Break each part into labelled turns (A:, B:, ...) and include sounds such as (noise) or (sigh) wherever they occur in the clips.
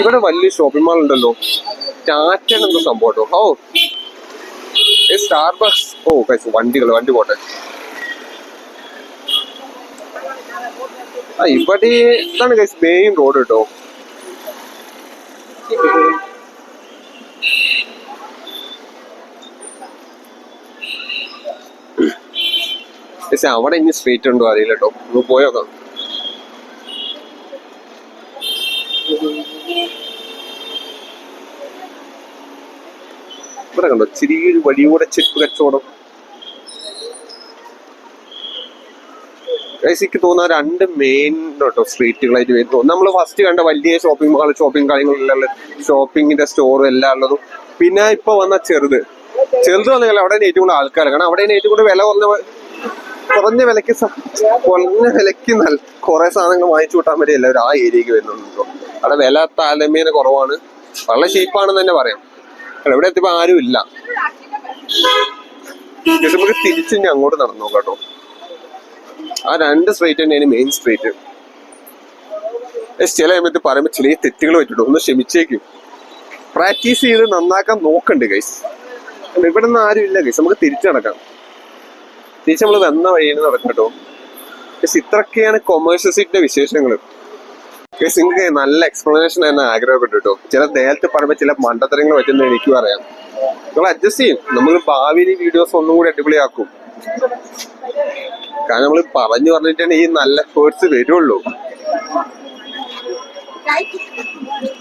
A: ഇവിടെ വലിയ shopping mall ഉണ്ടല്ലോ. ടാറ്റൻ എന്തോ സംഭവം ഓ സ്റ്റാർ ബസ് ഓ കൈസ് വണ്ടികൾ വണ്ടി പോട്ടെ. ആ ഇവിടെ ഇതാണ് കൈസ് മെയിൻ റോഡ് കേട്ടോ അവിടെ ഇനി സ്ട്രീറ്റ് ഉണ്ടോ അറിയില്ല കേട്ടോ പോയോ പോയോക്കാം ഇവിടെ കണ്ടോ ചെറിയൊരു വഴിയൂടെ ചെരുപ്പ് കച്ചവടം. എനിക്ക് തോന്നുന്ന രണ്ട് മെയിൻ കേട്ടോ സ്ട്രീറ്റുകളായിട്ട് വരുന്നു നമ്മൾ ഫസ്റ്റ് കണ്ട വലിയ ഷോപ്പിംഗ് മാൾ ഷോപ്പിംഗ് കാര്യങ്ങളിലുള്ള ഷോപ്പിങ്ങിന്റെ സ്റ്റോർ എല്ലാം ഉള്ളതും. പിന്നെ ഇപ്പൊ വന്ന ചെറുത്. ചെറുത് വന്നെങ്കിൽ അവിടെ ഏറ്റവും കൂടുതൽ ആൾക്കാർ കാരണം അവിടെ ഏറ്റവും കൂടുതൽ വില കുറഞ്ഞ കുറഞ്ഞ വിലക്ക് കുറഞ്ഞ വിലക്ക് നല്ല കുറെ സാധനങ്ങൾ വാങ്ങിച്ചു കൂട്ടാൻ വേണ്ടി ആ ഏരിയക്ക് വരുന്നുണ്ട് അവിടെ വില താരതമ്യേന കുറവാണ്. വളരെ ചീപ്പാണെന്ന് തന്നെ പറയാം. ഇവിടെ എത്തിയപ്പോ ആരും ഇല്ല. നമുക്ക് തിരിച്ച് ഇനി അങ്ങോട്ട് നടന്നു നോക്കാട്ടോ കേട്ടോ. ആ രണ്ട് സ്ട്രീറ്റ് തന്നെയാണ് മെയിൻ സ്ട്രീറ്റ് ചില സമയത്ത് പറയുമ്പോൾ ചില തെറ്റുകൾ പറ്റിട്ടു ഒന്ന് ക്ഷമിച്ചേക്കും. പ്രാക്ടീസ് ചെയ്ത് നന്നാക്കാൻ നോക്കണ്ട് ഗൈസ് ഇവിടെ നിന്ന് ആരും ഇല്ല ഗൈസ് നമുക്ക് തിരിച്ചു നടക്കാം. തിരിച്ച് നമ്മൾ വന്ന വഴിയിൽ നടക്കാം കേട്ടോ. ഇത്രക്കെയാണ് കൊമേഴ്ഷ്യൽ സീറ്റിന്റെ വിശേഷങ്ങൾ നിങ്ങൾക്ക് നല്ല എക്സ്പ്ലനേഷൻ തന്നെ ആഗ്രഹപ്പെട്ടു ചില നേരത്തെ പറയുമ്പോൾ ചില മണ്ടത്തരങ്ങൾ പറ്റുന്ന എനിക്കും അറിയാം. നിങ്ങൾ അഡ്ജസ്റ്റ് ചെയ്യും. നമ്മൾ ഭാവിയിൽ വീഡിയോസ് ഒന്നും കൂടി അടിപൊളിയാക്കും. കാരണം നമ്മൾ പറഞ്ഞു പറഞ്ഞിട്ടാണ് ഈ നല്ല വേർഡ്സ് വരുള്ളൂ.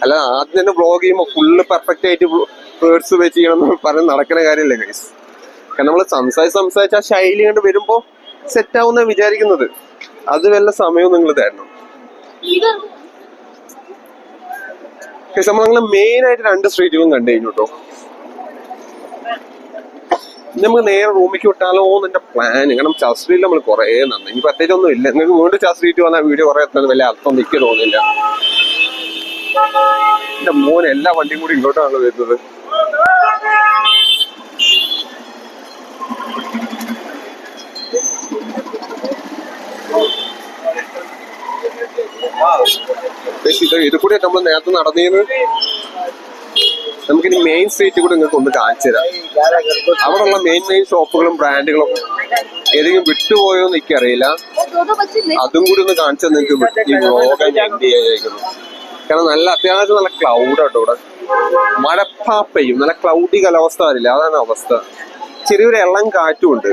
A: അല്ല ആദ്യം തന്നെ ബ്ലോഗ് ചെയ്യുമ്പോൾ ഫുള്ള് പെർഫെക്റ്റ് ആയിട്ട് വേർഡ്സ് വെച്ച് ചെയ്യണം എന്ന് പറഞ്ഞ് നടക്കുന്ന കാര്യമല്ലേ ഗൈസ് കാരണം നമ്മൾ സംസാരിച്ച് സംസാരിച്ച് ആ ശൈലി കണ്ട് വരുമ്പോൾ സെറ്റ് ആവുന്ന വിചാരിക്കുന്നത്. അത് വല്ല സമയവും നിങ്ങൾ തരണം. നമ്മൾ അങ്ങനെ മെയിൻ ആയിട്ട് രണ്ട് സ്ട്രീറ്റുകളും കണ്ടു കഴിഞ്ഞു കേട്ടോ നമുക്ക് നേരെ റൂമിലേക്ക് വിട്ടാലോ എന്നെ പ്ലാൻ കാരണം ചസ്ട്രീറ്റ് നമ്മൾ കുറേ നന്ദി ഇനി പ്രത്യേകിച്ച് ഒന്നും ഇല്ല. നിങ്ങൾക്ക് വീണ്ടും ചസ്ട്രീറ്റ് സ്ട്രീറ്റ് വന്നാൽ വീഡിയോ കുറേ എത്തുന്നത് വലിയ അർത്ഥം നിൽക്കുക തോന്നില്ല എന്റെ മോൻ എല്ലാ വണ്ടിയും കൂടി ഇങ്ങോട്ടാണ് വരുന്നത് പക്ഷേ ഇത് ഇത് കൂടി നമ്മൾ നേരത്തെ നടന്നീന്ന് നമുക്കിനി മെയിൻ സ്ട്രീറ്റ് കൂടെ നിങ്ങൾക്ക് ഒന്ന് കാണിച്ചു തരാം. അവിടെയുള്ള മെയിൻ മെയിൻ ഷോപ്പുകളും ബ്രാൻഡുകളും ഏതെങ്കിലും വിട്ടുപോയോ എന്ന് എനിക്കറിയില്ല. അതും കൂടി ഒന്ന് കാണിച്ചാൽ നിങ്ങൾക്ക് ഈ വ്ലോഗ് ഞാൻ കാരണം നല്ല അത്യാവശ്യം നല്ല ക്ലൗഡ് കേട്ടോ ഇവിടെ. മഴപ്പാപ്പയും നല്ല ക്ലൗഡി കാലാവസ്ഥ വരില്ല അതാണ് അവസ്ഥ. ചെറിയൊരു ഇളം കാറ്റും ഉണ്ട്.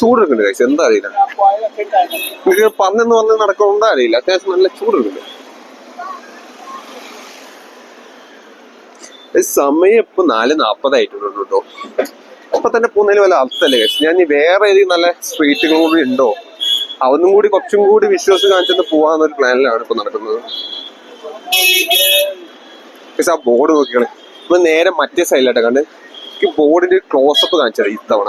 A: ചൂടെടുക്കുന്നുണ്ട് കഴിച്ചു എന്താ അറിയില്ല. എനിക്ക് പറഞ്ഞെന്ന് പറഞ്ഞ് നടക്കുന്നുണ്ടോ അറിയില്ല. അത്യാവശ്യം നല്ല ചൂടെടുക്കുന്നുണ്ട് ഈ സമയം ഇപ്പൊ നാല് നാപ്പതായിട്ടുണ്ട് കേട്ടോ അപ്പൊ തന്നെ പോകുന്നതിൽ വല്ല അർത്ഥമല്ലേ കഴിച്ചു ഞാൻ വേറെ ഏതെങ്കിലും നല്ല സ്ട്രീറ്റുകളും കൂടി ഉണ്ടോ? അവനും കൂടി കുറച്ചും കൂടി വിശ്വാസം കാണിച്ചെന്ന് പോവാന്നൊരു പ്ലാനിലാണ് ഇപ്പൊ നടക്കുന്നത്. പക്ഷെ ആ ബോർഡ് നോക്കിയാണ് ഇപ്പൊ നേരെ മറ്റേ സൈഡിലായിട്ട് കണ്ട്. എനിക്ക് ബോർഡിന്റെ ക്ലോസപ്പ് കാണിച്ചത് ഇത്തവണ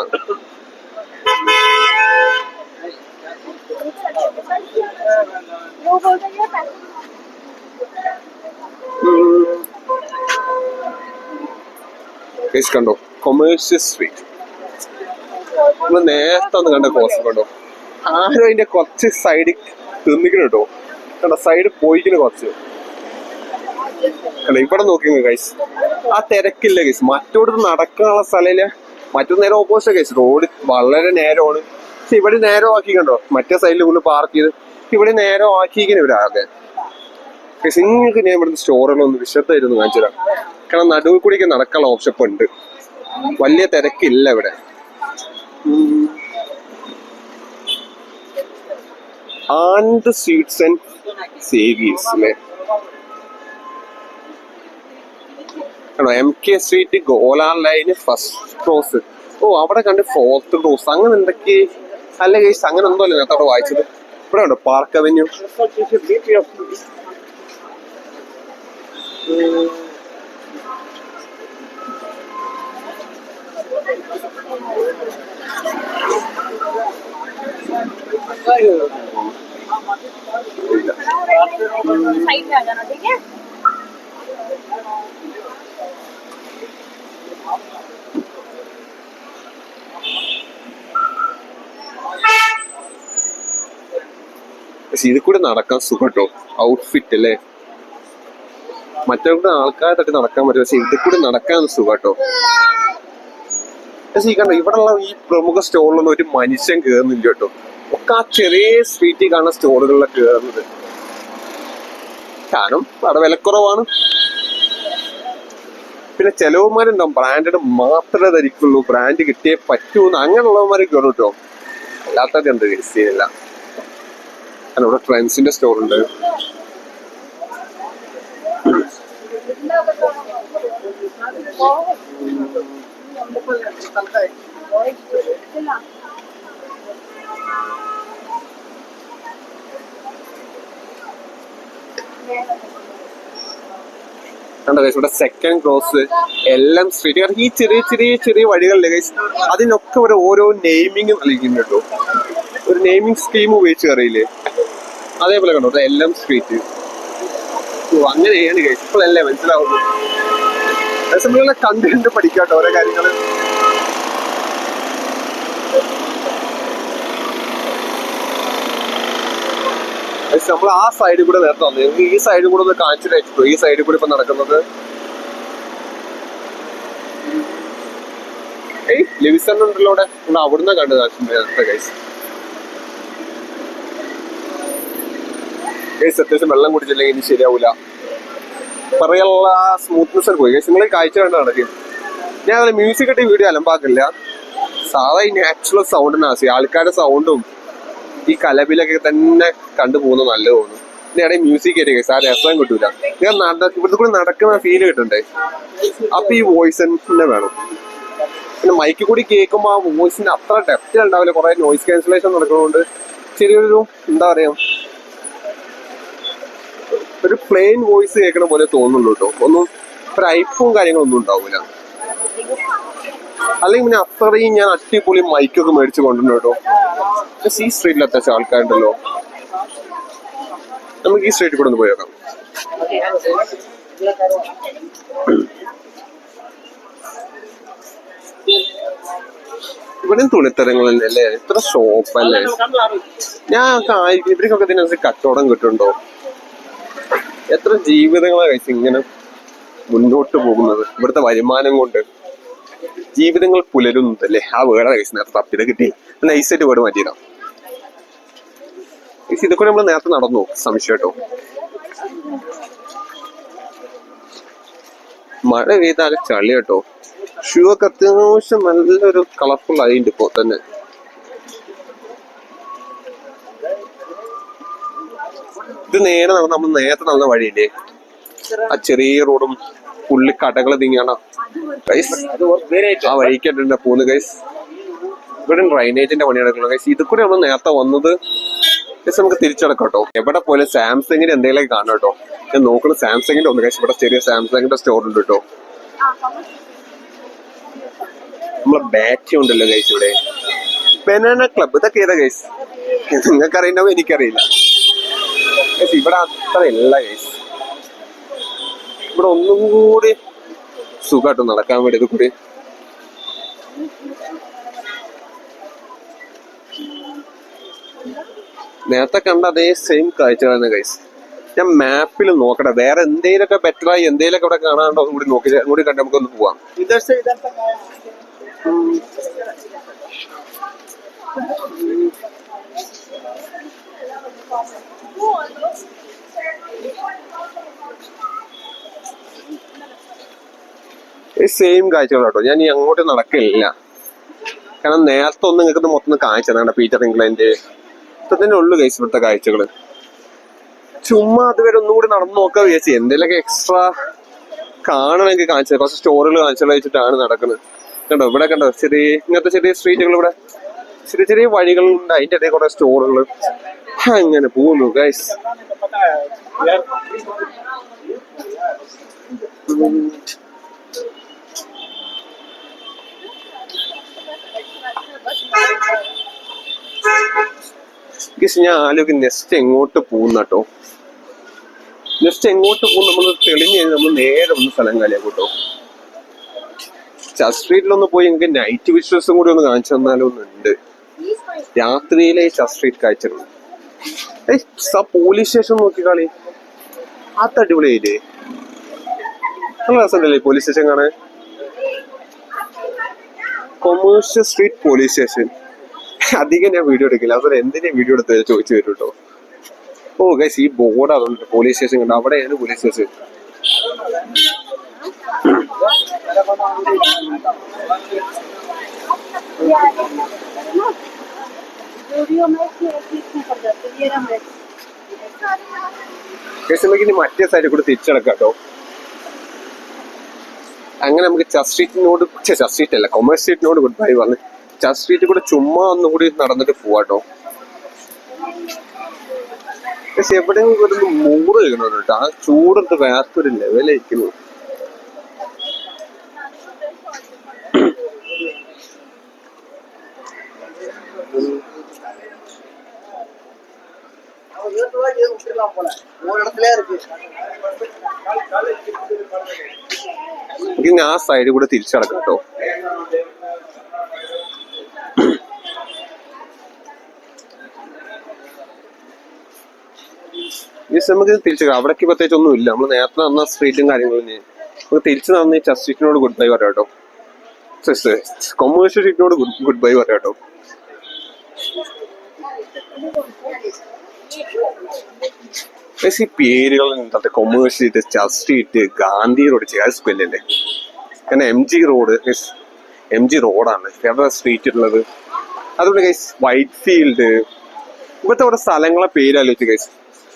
A: ഗൈസ് കണ്ടോ? കൊമേഴ്സ്യൽ സ്ട്രീറ്റ് നമ്മൾ നേരത്തെ ഒന്ന് കണ്ട കോസ് കണ്ടോ? ആരും അതിന്റെ കുറച്ച് സൈഡിൽ തിന്നിക്കണം കേട്ടോ. കണ്ടോ? സൈഡ് പോയിക്കണ കുറച്ച്. കണ്ടോ? ഇവിടെ നോക്കിങ്ങ ഗൈസ് ആ തിരക്കില്ല ഗൈസ് മറ്റോട് നടക്കാനുള്ള സ്ഥലമില്ല. മറ്റൊരു നേരെ ഓപ്പോസിറ്റ് ഗൈസ് റോഡ് വളരെ നേരമാണ്. പക്ഷെ ഇവിടെ നേരമാക്കി കണ്ടോ? മറ്റേ സൈഡിൽ കൊണ്ട് പാർക്ക് ചെയ്ത്. ഇവിടെ നേരെ ആക്കിയിരിക്കുന്നു ഇവരാകെ നിങ്ങൾക്ക് ഞാൻ ഇവിടുത്തെ സ്റ്റോറുകളൊന്ന് വിശദമായിരുന്നു കാണിച്ചു തരാം. കാരണം നടുവിൽ കൂടിയൊക്കെ നടക്കാനുള്ള ഓപ്ഷൻ ഉണ്ട്. വലിയ തിരക്കില്ല ഇവിടെ. ആൻഡ് സ്വീറ്റ്സ് ആൻഡ് സേവീസ് ആണോ? എം കെ സ്ട്രീറ്റ് ഗോലാൻ ലൈന് ഫസ്റ്റ് ക്രോസ് ഓ അവിടെ കണ്ട് ഫോർത്ത് ക്രോസ് അങ്ങനെ എന്തൊക്കെ അല്ല കേസ് അങ്ങനെ എന്തോ അല്ലേ നേരത്തെ അവിടെ വായിച്ചത്. ഇവിടെ ഉണ്ടോ പാർക്ക് അവന്യൂ
B: साइड में आ जाना ठीक है
A: പക്ഷെ ഇത് കൂടെ നടക്കാൻ സുഖട്ടോ. ഔട്ട്ഫിറ്റ് അല്ലേ മറ്റവരുടെ ആൾക്കാരെ തട്ടി നടക്കാൻ പറ്റും. പക്ഷെ ഇതിൽ കൂടെ നടക്കാൻ സുഖട്ടോ. പക്ഷെ ഈ കണ്ടോ ഇവിടെയുള്ള ഈ പ്രമുഖ സ്റ്റോളിലൊന്നും ഒരു മനുഷ്യൻ കയറുന്നില്ല കേട്ടോ ഒക്കെ ആ ചെറിയ സ്ട്രീറ്റിൽ കാണുന്ന സ്റ്റോറുകളിലൊക്കെ കയറുന്നത് കാരണം അവിടെ വിലക്കുറവാണ്. പിന്നെ ചെലവന്മാരുണ്ടാവും ബ്രാൻഡഡ് മാത്രമേ ധരിക്കുള്ളൂ. ബ്രാൻഡ് കിട്ടിയേ പറ്റൂന്ന് അങ്ങനെയുള്ളവന്മാരെ കയറും കേട്ടോ അല്ലാത്തത് എന്ത് സീനില്ല കാരണം ഇവിടെ ട്രെൻസിന്റെ സ്റ്റോർ ഉണ്ട്. കണ്ടോ ഇവിടെ സെക്കൻഡ് ക്രോസ് എല്ലാം സ്ട്രീറ്റ് ഈ ചെറിയ ചെറിയ ചെറിയ വഴികളിലെ ഗൈസ് അതിനൊക്കെ ഒരു ഓരോ നെയ്മിങ് കേട്ടോ. ഒരു നെയിമിംഗ് സ്കീം ഉപയോഗിച്ച് അറിയില്ലേ അതേപോലെ കണ്ടോ. എല്ലാം സ്ട്രീറ്റ് അങ്ങനെയാണ് ഇപ്പോഴല്ലേ മനസ്സിലാവുന്നത്? അതേസമയം കണ്ട് പഠിക്കാട്ടോ ഓരോ കാര്യങ്ങൾ നമ്മൾ ആ സൈഡിൽ കൂടെ നേരത്തെ വന്നു. ഞങ്ങൾക്ക് ഈ സൈഡിൽ കൂടെ ഒന്ന് കാണിച്ചു വെച്ചിട്ടോ ഈ സൈഡിൽ കൂടെ ഇപ്പൊ നടക്കുന്നത്? ഏയ് ലിവിസൺ ഉണ്ടല്ലോ അവിടെ. അവിടുന്ന് കണ്ടത് നേരത്തെ ഗൈസ് ഗൈസ് അത്യാവശ്യം വെള്ളം കുടിച്ചില്ലെങ്കിൽ ഇനി ശരിയാവില്ല പറയാനുള്ള സ്മൂത്ത്നെസ് പോയി. ഗൈസ് നിങ്ങൾ കാഴ്ച കണ്ടാണ് ഞാൻ അങ്ങനെ മ്യൂസിക് ഇട്ട് വീഡിയോ അലമ്പാക്കില്ല സാധാ ഈ നാച്ചുറൽ സൗണ്ടിനാസി ആൾക്കാരുടെ സൗണ്ടും ഈ കലബിലൊക്കെ തന്നെ കണ്ടുപോകുന്നത് നല്ല തോന്നുന്നു ഇനി മ്യൂസിക് ആയിട്ട് ഗൈസ് ആ രസം കിട്ടൂല. ഞാൻ നടക്ക ഇവിടുത്തെ കൂടി നടക്കുന്ന ഫീൽ കിട്ടണ്ടേ? അപ്പൊ ഈ വോയിസ് തന്നെ വേണം. പിന്നെ മൈക്കിൽ കൂടി കേൾക്കുമ്പോൾ ആ വോയിസിന് അത്ര ഡെപ്റ്റ് ഉണ്ടാവില്ല. കുറെ നോയിസ് ക്യാൻസലേഷൻ നടക്കുന്നതുകൊണ്ട് ചെറിയൊരു എന്താ പറയാ ഒരു പ്ലെയിൻ വോയിസ് കേൾക്കണ പോലെ തോന്നുള്ളൂ കേട്ടോ ഒന്നും ഒരു ഐപ്പും കാര്യങ്ങളൊന്നും ഉണ്ടാവില്ല അല്ലെങ്കിൽ പിന്നെ അത്രയും ഞാൻ അടിപൊളി മൈക്കൊക്കെ മേടിച്ച് കൊണ്ടുവന്നു കേട്ടോ ഈ സ്ട്രീറ്റിൽ അത്യാവശ്യം ആൾക്കാരുണ്ടല്ലോ. നമുക്ക് ഈ സ്ട്രീറ്റിൽ കൂടെ ഒന്ന് പോയേക്കാം ഇവിടെയും തുണിത്തരങ്ങളല്ലേ അല്ലേ? ഇത്ര ഷോപ്പല്ലേ ഞാൻ ആയിരിക്കും ഇവർക്കൊക്കെ ഇതിനനുസരിച്ച് കച്ചവടം കിട്ടുന്നുണ്ടോ? എത്ര ജീവിതങ്ങളാണ് കഴിച്ച് ഇങ്ങനെ മുന്നോട്ട് പോകുന്നത്? ഇവിടുത്തെ വരുമാനം കൊണ്ട് ജീവിതങ്ങൾ പുലരുന്നതല്ലേ ആ വേർഡാണ് കഴിച്ച് നേരത്തെ തപ്പിത് കിട്ടി. നൈസായിട്ട് വേർഡ് മാറ്റിയതാ. ഇത് ഇതൊക്കെ നമ്മൾ നേരത്തെ നടന്നു സംശയട്ടോ. മഴ പെയ്താലും ചളി കേട്ടോ ഷൂ ഒക്കെ അത്യാവശ്യം നല്ലൊരു കളർഫുൾ ആയിട്ടുണ്ട് ഇപ്പോ തന്നെ. ഇത് നേരെ നടന്ന നമ്മൾ നേരത്തെ നടന്ന വഴിയില്ലേ? ആ ചെറിയ റോഡും പുള്ളി കടകൾ തിങ്ങിയാണ്. ഗൈസ് ആ വഴിക്കായിട്ടുണ്ട് പോകുന്നത് ഗൈസ് ഇവിടെ ഡ്രൈനേജിന്റെ പണി നടക്കുന്നത് ഗൈസ് ഇത് കൂടെ നമ്മൾ നേരത്തെ വന്നത് ഗൈസ് നമുക്ക് തിരിച്ചടക്കാം കേട്ടോ. എവിടെ പോലെ സാംസങ്ങിന്റെ എന്തെങ്കിലും കാണാം കേട്ടോ. ഞാൻ നോക്കുന്നത് സാംസങ്ങിന്റെ ഒന്ന് ഗൈസ് ഇവിടെ ചെറിയ സാംസങ്ങിന്റെ സ്റ്റോർ ഉണ്ട് കേട്ടോ. നമ്മളെ ബാറ്ററി ഉണ്ടല്ലോ ഗൈസ് ഇവിടെ. ബനാന ക്ലബ് ഇതൊക്കെ ഏതാ ഗൈസ് നിങ്ങൾക്ക് അറിയണ്ടാവും എനിക്കറിയില്ല. ഇവിടെ അത്രയല്ല ഗൈസ് ഇവിടെ ഒന്നും കൂടി സുഖമായിട്ട് നടക്കാൻ വേണ്ടി കൂടി. നേരത്തെ കണ്ട അതേ സെയിം കാഴ്ച തന്നെ ഞാൻ മാപ്പിൽ നോക്കട്ടെ. വേറെ എന്തെങ്കിലുമൊക്കെ ബെറ്ററായി എന്തെങ്കിലുമൊക്കെ ഇവിടെ കാണാണ്ടോ കൂടി നോക്കി കൂടി കണ്ട് നമുക്കൊന്ന് പോവാം.
C: Thank
A: you. സെയിം കാഴ്ചകൾ കേട്ടോ. ഞാൻ ഈ അങ്ങോട്ട് നടക്കില്ല. കാരണം നേരത്തെ ഒന്ന് നിങ്ങൾക്ക് മൊത്തം കാഴ്ച കണ്ട പീറ്റർ ഇംഗ്ലണ്ട് ഇതന്നെ ഉള്ളു കൈസ് ഇവിടുത്തെ കാഴ്ചകൾ ചുമ്മാ അതുവരെ ഒന്നും കൂടി നടന്നു നോക്കാൻ വിചാരിച്ചു എന്തെങ്കിലും എക്സ്ട്രാ കാണണമെങ്കിൽ കാണിച്ചത് കുറച്ച് സ്റ്റോറുകൾ കാണിച്ചു വെച്ചിട്ടാണ് നടക്കുന്നത്. കണ്ടോ? ഇവിടെ കണ്ടോ? ചെറിയ ഇങ്ങനത്തെ ചെറിയ സ്ട്രീറ്റുകൾ ഇവിടെ. ചെറിയ ചെറിയ വഴികളുണ്ട്. അതിന്റെ ഇടയിൽ കുറെ സ്റ്റോറുകൾ അങ്ങനെ പോകുന്നു ഗൈസ് ഗൈസ് ഞാൻ ആലോചിക്കും നെക്സ്റ്റ് എങ്ങോട്ട് പോകുന്ന കേട്ടോ? നെക്സ്റ്റ് എങ്ങോട്ട് പോകും നമ്മൾ തെളിഞ്ഞ് നമ്മൾ നേരെ ഒന്ന് സ്ഥലം കാലിയാക്കും കേട്ടോ. ചർച്ച് സ്ട്രീറ്റിലൊന്ന് പോയി എനിക്ക് നൈറ്റ് വിശ്വസം കൂടി ഒന്ന് കാണിച്ചു തന്നാലോ ഒന്നുണ്ട് രാത്രിയിലെ ചർച്ച് സ്ട്രീറ്റ് കാഴ്ച പോലീസ് സ്റ്റേഷൻ നോക്കിക്കാളി അത് അടിപൊളിയായില്ലേ നല്ല രസമുണ്ടല്ലേ പോലീസ് സ്റ്റേഷൻ കാണാൻ? കൊമേഴ്സ്യൽ സ്ട്രീറ്റ് പോലീസ് സ്റ്റേഷൻ അധികം ഞാൻ വീഡിയോ എടുക്കില്ല. അതൊരു എന്തിനാ വീഡിയോ എടുത്ത് ചോദിച്ചു വരും കേട്ടോ ഓ ഗൈസ് ഈ ബോർഡ് അതുകൊണ്ട് പോലീസ് സ്റ്റേഷൻ കണ്ടോ അവിടെയാണ് പോലീസ് സ്റ്റേഷൻ Yeah, വീഡിയോ ഇനി മറ്റേ സൈഡിൽ കൂടെ തിരിച്ചടക്കാം കേട്ടോ. അങ്ങനെ നമുക്ക് ചർച്ച് സ്ട്രീറ്റിനോട് ചർച്ച് സ്ട്രീറ്റ് അല്ല കൊമേഴ്സ് സ്ട്രീറ്റിനോട് ഗുഡ് ബൈ പറഞ്ഞ് ചർച്ച് കൂടെ ചുമ്മാ ഒന്നുകൂടി നടന്നിട്ട് പോവാട്ടോ പക്ഷെ എവിടെയെങ്കിലും ഒരു മൂറ് കഴിക്കണം കേട്ടോ. ആ ചൂടിട്ട് വേർത്തൊരു ലെവലായിരിക്കുന്നു Thank you. ഇനി ആ സൈഡ് കൂടെ തിരിച്ചടക്കാം കേട്ടോ. നമുക്ക് തിരിച്ചു അവിടേക്ക് പ്രത്യേകിച്ച് ഒന്നും ഇല്ല. നമ്മൾ നേരത്തെ നന്ന സ്ട്രീറ്റും കാര്യങ്ങളും നമുക്ക് തിരിച്ചു നടന്ന ഈ ചസ്റ്റിനോട് ഗുഡ് ബൈ പറയാം കേട്ടോ. കൊമേഴ്ഷ്യൽ സ്ട്രീറ്റിനോട് ഗുഡ് ബൈ പറയാം കേട്ടോ. ഈ പേരുകൾ നിങ്ങളുടെ commerce street church street Gandhi road cheers സ്പെല്ലല്ലേ കാരണം M G road M G റോഡാണ് എവിടെ സ്ട്രീറ്റ് ഉള്ളത്? അതുകൊണ്ട് ഗൈസ് വൈറ്റ് ഫീൽഡ് ഇവിടുത്തെ ഓരോ സ്ഥലങ്ങളെ പേര് ആലോചിച്ച് ഗൈസ്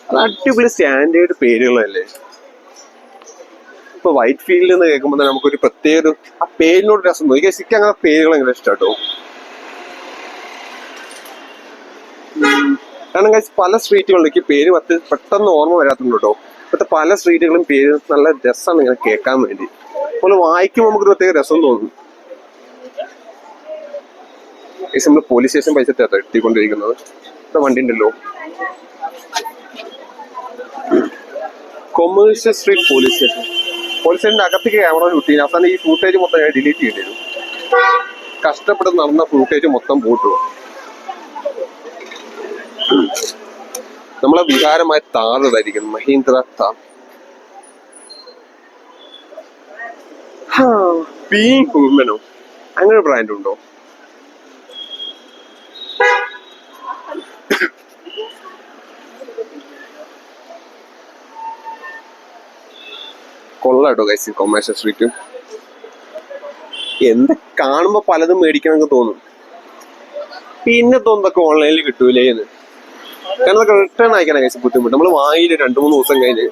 A: അത് അടിപൊളി സ്റ്റാൻഡേർഡ് പേരുകളല്ലേ? ഇപ്പൊ വൈറ്റ് ഫീൽഡ് എന്ന് കേൾക്കുമ്പോൾ തന്നെ നമുക്കൊരു പ്രത്യേക ഒരു ആ പേരിനോട് രസം തോന്നി. ഗൈസ് എനിക്ക് അങ്ങനെ പേരുകൾ ഭയങ്കര ഇഷ്ടാട്ടോ കാരണം കഴിച്ച് പല സ്ട്രീറ്റുകളിലേക്ക് പേര് പത്ത് പെട്ടെന്ന് ഓർമ്മ വരാത്തുണ്ട് കേട്ടോ ഇപ്പോഴത്തെ പല സ്ട്രീറ്റുകളും പേര് നല്ല രസമാണ് ഇങ്ങനെ കേൾക്കാൻ വേണ്ടി. അപ്പോൾ വായിക്കുമ്പോൾ നമുക്കൊരു പ്രത്യേക രസം തോന്നും. നമ്മൾ പോലീസ് സ്റ്റേഷൻ പൈസ എത്തിക്കൊണ്ടിരിക്കുന്നത് ഇവിടെ വണ്ടി ഉണ്ടല്ലോ commercial street police station police സ്റ്റേഷന്റെ അകത്തേക്ക് ക്യാമറ ചുട്ടി അവസാനം ഈ ഫൂട്ടേജ് മൊത്തം ഡിലീറ്റ് ചെയ്യേണ്ടി വരും. കഷ്ടപ്പെട്ട് നടന്ന ഫൂട്ടേജ് മൊത്തം പോട്ടുക. നമ്മളെ വികാരമായ താഴതായിരിക്കും മഹീന്ദ്ര താ. ബീങ് ഹ്യൂമനോ അങ്ങനെ ബ്രാൻഡ് ഉണ്ടോ? കൊള്ളാട്ടോ കൈസി കൊമേഴ്സ്യൽ സ്ട്രീറ്റ് എന്ത് കാണുമ്പോ പലതും മേടിക്കണമെന്ന് തോന്നും. പിന്നെ തോന്നൊക്കെ ഓൺലൈനിൽ കിട്ടൂലേ എന്ന് കാരണം റിട്ടേൺ അയക്കാൻ കഴിച്ച് ബുദ്ധിമുട്ട്. നമ്മൾ വാങ്ങിയിട്ട് രണ്ട് മൂന്ന് ദിവസം കഴിഞ്ഞ്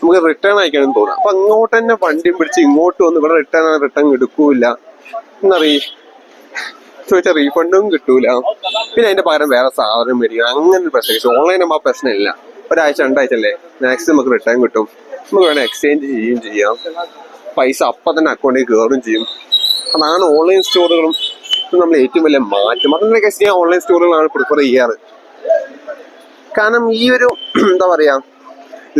A: നമുക്ക് റിട്ടേൺ അയക്കാനും തോന്നാം. അപ്പൊ അങ്ങോട്ട് തന്നെ വണ്ടിയും പിടിച്ച് ഇങ്ങോട്ട് വന്ന് ഇവിടെ റിട്ടേൺ ആണ് റിട്ടേൺ എടുക്കൂല എന്നറിയ ചോദിച്ചാൽ റീഫണ്ടും കിട്ടൂല. പിന്നെ അതിന്റെ പകരം വേറെ സാധനം മേടിക്കണം. അങ്ങനെ ഒരു പ്രശ്നം. ഓൺലൈൻ ആ പ്രശ്നമില്ല. ഒരാഴ്ച രണ്ടാഴ്ച അല്ലേ മാക്സിമം നമുക്ക് റിട്ടേൺ കിട്ടും. നമുക്ക് വേണേൽ എക്സ്ചേഞ്ച് ചെയ്യുകയും ചെയ്യാം. പൈസ അപ്പം തന്നെ അക്കൗണ്ടിൽ കയറുകയും ചെയ്യും. അതാണ് ഓൺലൈൻ സ്റ്റോറുകളും നമ്മൾ ഏറ്റവും വലിയ മാറ്റം. അതെന്തൊക്കെ ഞാൻ ഓൺലൈൻ സ്റ്റോറുകളാണ് പ്രിഫർ ചെയ്യാറ്. കാരണം ഈ ഒരു (clears throat) എന്താ പറയാ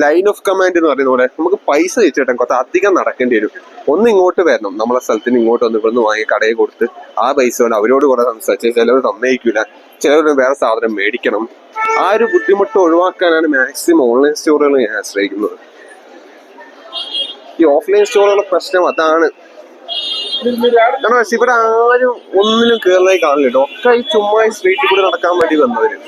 A: ലൈൻ ഓഫ് കമാൻഡ് എന്ന് പറയുന്ന പോലെ നമുക്ക് പൈസ തിരിച്ചിട്ടാൻ കുറച്ച് അധികം നടക്കേണ്ടി വരും. ഒന്ന് ഇങ്ങോട്ട് വരണം. നമ്മളെ സ്ഥലത്തിന് ഇങ്ങോട്ട് വന്ന് ഇവിടുന്ന് വാങ്ങി കടയിൽ കൊടുത്ത് ആ പൈസ കൊണ്ട് അവരോട് കുറെ സംസാരിച്ച് ചിലവർ സമ്മതിക്കില്ല ചിലവർ വേറെ സാധനം മേടിക്കണം. ആ ഒരു ബുദ്ധിമുട്ട് ഒഴിവാക്കാനാണ് മാക്സിമം ഓൺലൈൻ സ്റ്റോറുകൾ ഞാൻ ആശ്രയിക്കുന്നത്. ഈ ഓഫ്ലൈൻ സ്റ്റോറുകളുടെ പ്രശ്നം അതാണ്. കാരണം ഇവിടെ ആരും ഒന്നിനും കേരളമായി കാണില്ല ഒക്കെ ഈ ചുമ്മാ സ്ട്രീറ്റിൽ കൂടി നടക്കാൻ വേണ്ടി വന്നവര്.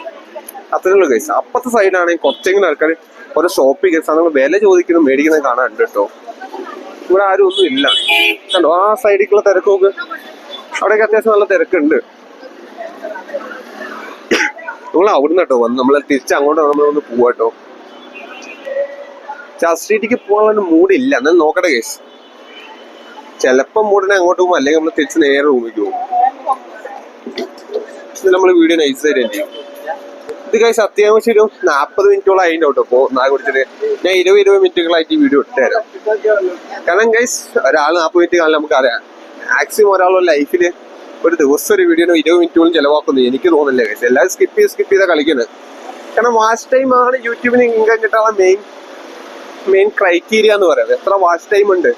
A: അത്രേ കേസ് അപ്പത്തെ സൈഡാണെങ്കിൽ കുറച്ചെങ്കിലും ആൾക്കാർ ഓരോ കേസ് നമ്മൾ വില ചോദിക്കുന്നത് മേടിക്കുന്നത് കാണാനുണ്ട് കേട്ടോ. ഇവിടെ ആരും ഒന്നും ഇല്ല. കണ്ടോ? ആ സൈഡിലേക്കുള്ള തിരക്ക് നോക്ക്. അവിടെയൊക്കെ അത്യാവശ്യം നല്ല തിരക്കുണ്ട്. നമ്മൾ അവിടുന്ന് കേട്ടോ വന്ന്. നമ്മൾ തിരിച്ച് അങ്ങോട്ട് നമ്മൾ ഒന്ന് പോവാ കേട്ടോ. സ്ട്രീറ്റിക്ക് പോകാനുള്ള മൂടില്ല എന്നാൽ നോക്കട്ടെ കേസ് ചിലപ്പം മൂടിനെ അങ്ങോട്ട് പോകും. അല്ലെങ്കിൽ നമ്മൾ തിരിച്ച് നേരെ റൂമിലേക്ക് പോകും. നമ്മൾ വീഡിയോ നൈസ് ആയിട്ട് ചെയ്യും. ഇത് കഴിച്ച് അത്യാവശ്യം ഒരു നാൽപ്പത് മിനിറ്റോളം അതിന്റെ കേട്ടോ ഇപ്പോൾ നാ കുടിച്ചിട്ട് ഞാൻ ഇരുപത് ഇരുപത് മിനിറ്റുകളായിട്ട് ഈ വീഡിയോ ഇട്ടുതരാം. കാരണം ഗൈസ് ഒരാൾ നാൽപ്പത് മിനിറ്റ് നമുക്ക് അറിയാം മാക്സിമം ഒരാളുടെ ലൈഫിൽ ഒരു ദിവസം ഒരു വീഡിയോ ഇരുപത് മിനിറ്റോളം ചിലവാക്കുന്നു. എനിക്ക് തോന്നുന്നില്ല ഗൈസ് എല്ലാവരും സ്കിപ്പ് ചെയ്ത് സ്കിപ്പ് ചെയ്താൽ കളിക്കുന്നത് കാരണം വാച്ച് ടൈം ആണ് യൂട്യൂബിന് ഇൻകം കിട്ടാനുള്ള മെയിൻ മെയിൻ ക്രൈറ്റീരിയ എന്ന് പറയുന്നത്. എത്ര വാച്ച് ടൈം ഉണ്ട്?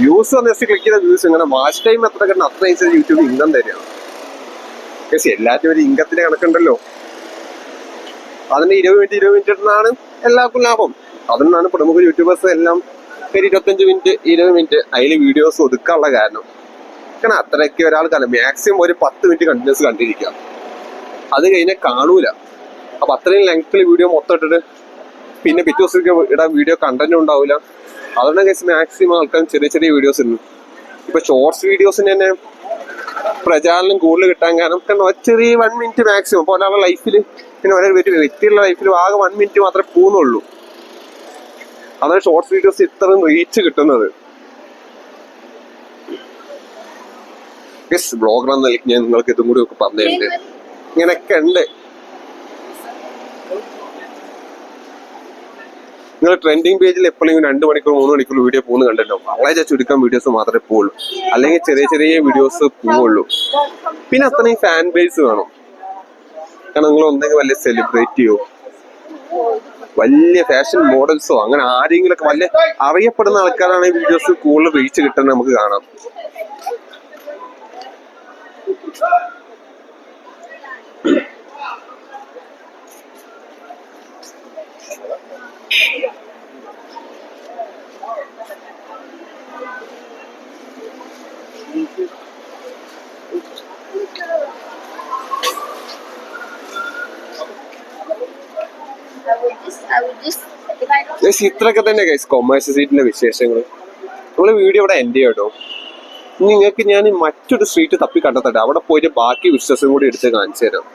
A: വ്യൂസ് വന്ന് ജസ്റ്റ് ക്ലിക്ക് ചെയ്ത വ്യൂസ് ഇങ്ങനെ. വാച്ച് ടൈം എത്ര കിട്ടണം? അത്ര അനുസരിച്ച് യൂട്യൂബ് ഇൻകം തരികയാണ് ഗൈസ് എല്ലാത്തിനും ഒരു ഇൻകത്തിന്റെ കണക്കുണ്ടല്ലോ. അതിന്റെ ഇരുപത് മിനിറ്റ് ഇരുപത് മിനിറ്റ് ഇടുന്നതാണ് എല്ലാവർക്കും ലാഭം. അതുകൊണ്ടാണ് പ്രമുഖ യൂട്യൂബേഴ്സ് എല്ലാം ഒരു ഇരുപത്തഞ്ച് മിനിറ്റ് ഇരുപത് മിനിറ്റ് അതിൽ വീഡിയോസ് ഒതുക്കാനുള്ള കാരണം. കാരണം അത്രയ്ക്ക് കാരണം മാക്സിമം ഒരു പത്ത് മിനിറ്റ് കണ്ടിന്യൂസ് കണ്ടിരിക്കുക. അത് കഴിഞ്ഞാൽ കാണൂല. അപ്പൊ അത്രയും ലെങ്ത്തിൽ വീഡിയോ മൊത്തം ഇട്ടിട്ട് പിന്നെ പിറ്റേ ദിവസത്തേക്ക് ഇടാൻ വീഡിയോ കണ്ടന്റ് ഉണ്ടാവില്ല അതുകൊണ്ട് കേസ് മാക്സിമം ആൾക്കാർ ചെറിയ ചെറിയ വീഡിയോസ് ഇടുന്നു ഇപ്പൊ ഷോർട്സ് വീഡിയോസിന് തന്നെ പ്രചാരണം കൂടുതൽ കിട്ടാൻ കാരണം കാരണം ചെറിയ വൺ മിനിറ്റ് മാക്സിമം ഇപ്പോൾ ഒരാളുടെ ലൈഫിൽ പിന്നെ ഒരേ വ്യക്തി- വ്യക്തിയുടെ ലൈഫിൽ ആകെ വൺ മിനിറ്റ് മാത്രമേ പോകുന്നുള്ളൂ. അതാണ് ഷോർട്സ് വീഡിയോസ് ഇത്രയും റീച്ച് കിട്ടുന്നത്. ബ്ലോഗർ എന്ന നിലയ്ക്ക് ഞാൻ നിങ്ങൾക്ക് ഇതും കൂടി ഒക്കെ പറഞ്ഞിട്ടുണ്ട് ഇങ്ങനെയൊക്കെ ഉണ്ട്. നിങ്ങൾ ട്രെൻഡിങ് പേജിൽ എപ്പോഴെങ്കിലും രണ്ട് മണിക്കൂർ മൂന്ന് മണിക്കൂർ വീഡിയോ പോകുന്നു കണ്ടല്ലോ. വളരെ ചുരുക്കം വീഡിയോസ് മാത്രമേ പോവുള്ളൂ. അല്ലെങ്കിൽ ചെറിയ ചെറിയ വീഡിയോസ് പോവുള്ളൂ. പിന്നെ അത്രയും ഫാൻ ബേസ് വേണം. കാരണം നിങ്ങൾ ഒന്നെങ്കിൽ വലിയ സെലിബ്രിറ്റിയോ വലിയ ഫാഷൻ മോഡൽസോ അങ്ങനെ ആരെങ്കിലും ഒക്കെ വലിയ അറിയപ്പെടുന്ന ആൾക്കാരാണ് ഈ വീഡിയോസ് കൂടുതൽ റീച്ച് കിട്ടുന്നത് നമുക്ക് കാണാം.
B: Thank would
A: ഇത്രയൊക്കെ തന്നെ ഗൈസ് കൊമേഴ്സ് സീറ്റിന്റെ വിശേഷങ്ങൾ. നമ്മൾ വീഡിയോ ഇവിടെ എൻഡ് ചെയ്യട്ടോ. നിങ്ങൾക്ക് ഞാൻ മറ്റൊരു സ്ട്രീറ്റ് തപ്പി കണ്ടെത്തട്ടെ. അവിടെ പോയിട്ട് ബാക്കി വിശ്വാസം കൂടി എടുത്ത് കാണിച്ചു തരാം.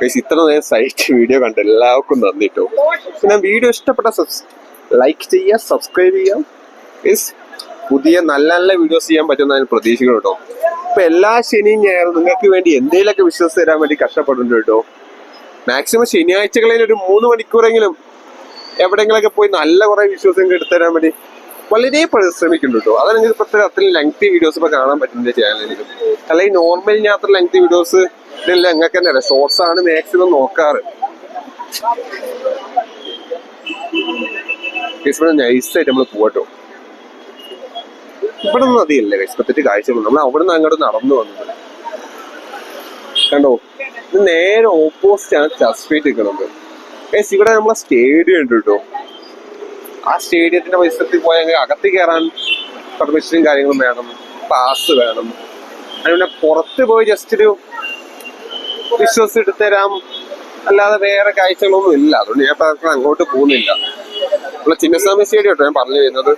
A: ഗൈസ് ഇത്ര നേരം സൈറ്റ് വീഡിയോ കണ്ട എല്ലാവർക്കും നന്ദി കേട്ടോ പിന്നെ വീഡിയോ ഇഷ്ടപ്പെട്ട ലൈക്ക് ചെയ്യുക സബ്സ്ക്രൈബ് ചെയ്യാം ഗൈസ് പുതിയ നല്ല നല്ല വീഡിയോസ് ചെയ്യാൻ പറ്റുന്ന ഞാൻ പ്രതീക്ഷിക്കണം കേട്ടോ ഇപ്പൊ എല്ലാ ശനിയും ഞായറും നിങ്ങൾക്ക് വേണ്ടി എന്തെങ്കിലുമൊക്കെ വിശ്വസ് തരാൻ വേണ്ടി കഷ്ടപ്പെടുന്നുണ്ട് കേട്ടോ മാക്സിമം ശനിയാഴ്ചകളിൽ ഒരു മൂന്ന് മണിക്കൂറെങ്കിലും എവിടെയെങ്കിലൊക്കെ പോയി നല്ല കുറെ വിശ്വാസം എടുത്തു തരാൻ വേണ്ടി വളരെ പരിശ്രമിക്കുന്നുണ്ട്. കേട്ടോ അതാണ് എനിക്ക് ഇപ്പൊ അത്രയും ലെങ്തി വീഡിയോസ് ഇപ്പൊ കാണാൻ പറ്റുന്ന ചാനലിൽ അല്ലെങ്കിൽ നോർമൽ ഞാൻ അത്ര ലെങ്തി വീഡിയോസ് ഇതെല്ലാം ഞങ്ങൾക്ക് തന്നെ അറിയാം ഷോർട്സ് ആണ് മാക്സിമം നോക്കാറ്. നൈസായിട്ട് നമ്മൾ പോകട്ടോ ഇവിടെ നിന്ന് അതില്ല കൈസ്പത്തിട്ട് കാഴ്ചകൾ നമ്മൾ അവിടെ നിന്ന് അങ്ങോട്ട് നടന്നു വന്നത്. കണ്ടോ? ഇത് നേരെ ഓപ്പോസിറ്റ് ആണ് ചർച്ച് സ്ട്രീറ്റ് നിൽക്കുന്നത് ഇവിടെ നമ്മളെ സ്റ്റേഡിയം ഉണ്ട് കേട്ടോ ആ സ്റ്റേഡിയത്തിന്റെ പരിസരത്തിൽ പോയാൽ അകത്ത് കയറാൻ പെർമിഷനും കാര്യങ്ങളും വേണം. പാസ് വേണം. അതുപോലെ പുറത്ത് പോയി ജസ്റ്റ് ഒരു വിശ്വസ് എടുത്തരാം അല്ലാതെ വേറെ കാഴ്ചകളൊന്നും ഇല്ല. അതുകൊണ്ട് ഞാൻ അങ്ങോട്ട് പോകുന്നില്ല. നമ്മളെ ചിന്നസ്വാമി സ്റ്റേഡിയം കേട്ടോ ഞാൻ പറഞ്ഞു വരുന്നത്.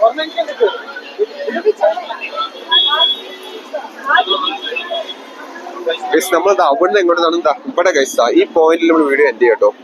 A: നമ്മൾ അവിടെ നിന്ന് എങ്ങോട്ട് എങ്ങോട്ടാണ് ഇവിടെ ഗൈസ് ഈ പോയിന്റിൽ നമ്മൾ വീഡിയോ എൻഡ് ചെയ്യാം കേട്ടോ.